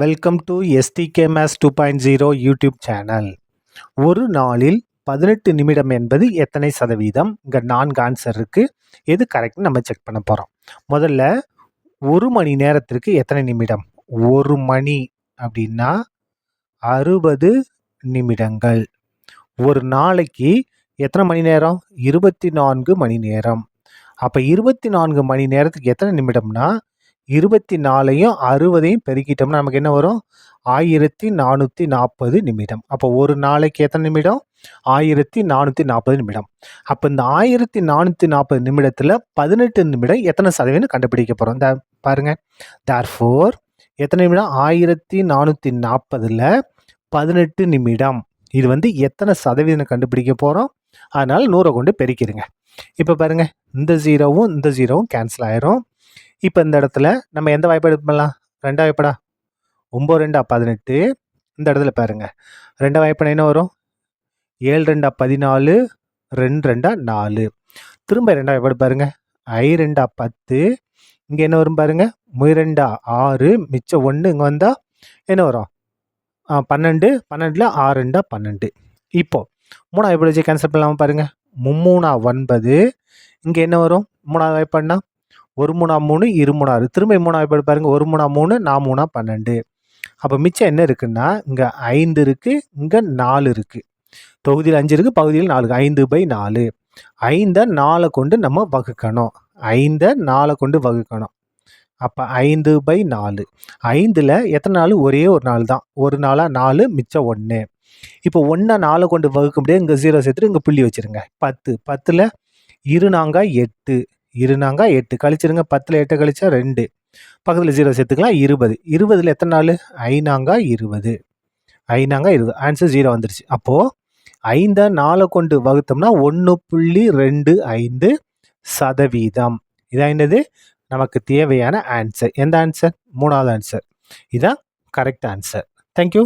Welcome to STK maze two point zero YouTube channel ஒரு நாளில் பதினெட்டு நிமிடம் என்பது எத்தனை சதவீதம்? இங்கே நான்கு ஆன்சர் இருக்குது எது கரெக்ட்னு நம்ம செக் பண்ண போகிறோம் முதல்ல ஒரு மணி நேரத்திற்கு எத்தனை நிமிடம்? ஒரு மணி அப்படின்னா அறுபது நிமிடங்கள். ஒரு நாளைக்கு எத்தனை மணி நேரம்? இருபத்தி நான்கு மணி நேரம். அப்போ இருபத்தி நான்கு மணி நேரத்துக்கு எத்தனை நிமிடம்னா இருபத்தி நாலையும் அறுபதையும் பெருக்கிட்டோம்னா நமக்கு என்ன வரும்? ஆயிரத்தி நானூற்றி நாற்பது நிமிடம். அப்போ ஒரு நாளைக்கு எத்தனை நிமிடம்? ஆயிரத்தி நானூற்றி நாற்பது நிமிடம். அப்போ இந்த ஆயிரத்தி நானூற்றி நாற்பது நிமிடத்தில் பதினெட்டு நிமிடம் எத்தனை சதவீதம் கண்டுபிடிக்க போகிறோம் இந்த பாருங்கள் தார் ஃபோர் எத்தனை நிமிடம்? ஆயிரத்தி நானூற்றி நாற்பதில் பதினெட்டு நிமிடம். இது வந்து எத்தனை சதவீதம் கண்டுபிடிக்க போகிறோம் அதனால் நூறை கொண்டு பெருக்கிடுங்க. இப்போ பாருங்கள் இந்த ஜீரோவும் இந்த ஜீரோவும் கேன்சல் ஆயிரும். இப்போ இந்த இடத்துல நம்ம எந்த வாய்ப்பாடு பண்ணலாம்? ரெண்டா வாய்ப்பாடா. ஒம்பது ரெண்டா பதினெட்டு. இந்த இடத்துல பாருங்கள் ரெண்டா வாய்ப்பாடு என்ன வரும்? ஏழு ரெண்டா பதினாலு. ரெண்டு ரெண்டா நாலு. திரும்ப ரெண்டா வாய்ப்பாடு பாருங்கள் ஐ ரெண்டா பத்து. இங்கே என்ன வரும் பாருங்கள் முயரெண்டா ஆறு. மிச்சம் ஒன்று இங்கே வந்தால் என்ன வரும்? பன்னெண்டு. பன்னெண்டில் ஆறு ரெண்டா பன்னெண்டு. இப்போ மூணாவது எப்படி வச்சு கேன்சல் பண்ணலாமா பாருங்கள் மும்மூணா ஒன்பது. இங்கே என்ன வரும்? மூணாவது வாய்ப்பாடுனா ஒரு மூணா மூணு இரு மூணாறு திரும்ப மூணாவது எப்படி பாருங்கள் ஒரு மூணா மூணு நான் மூணா பன்னெண்டு. அப்போ மிச்சம் என்ன இருக்குன்னா இங்கே ஐந்து இருக்குது இங்கே நாலு இருக்குது தொகுதியில் அஞ்சு இருக்குது பகுதியில் நாலு ஐந்து பை நாலு. ஐந்தை நாலை கொண்டு நம்ம வகுக்கணும். ஐந்தை நாலை கொண்டு வகுக்கணும். அப்போ ஐந்து பை நாலு. ஐந்தில் எத்தனை நாள்? ஒரே ஒரு நாள் தான். ஒரு நாளாக நாலு மிச்சம் ஒன்று இப்போ ஒன்றா நாலு கொண்டு வகுக்க முடியாது. இங்கே ஜீரோ சேர்த்துட்டு இங்கே புள்ளி வச்சுருங்க. பத்து. பத்தில் இரு நாங்காய் எட்டு. இருநாங்கா எட்டு கழிச்சிருங்க பத்தில் எட்டு கழிச்சா ரெண்டு. பக்கத்தில் ஜீரோ சேர்த்துக்கலாம் இருபது. இருபதில் எத்தனை நாள்? ஐநாங்கா இருபது. ஐநாங்கா இருபது. ஆன்சர் ஜீரோ வந்துருச்சு. அப்போது ஐந்தை நாலை கொண்டு வகுத்தோம்னா ஒன்று புள்ளி ரெண்டு ஐந்து சதவீதம். இதான் என்னது? நமக்கு தேவையான ஆன்சர் எந்த ஆன்சர் மூணாவது ஆன்சர் இதான் கரெக்ட் ஆன்சர் தேங்க்யூ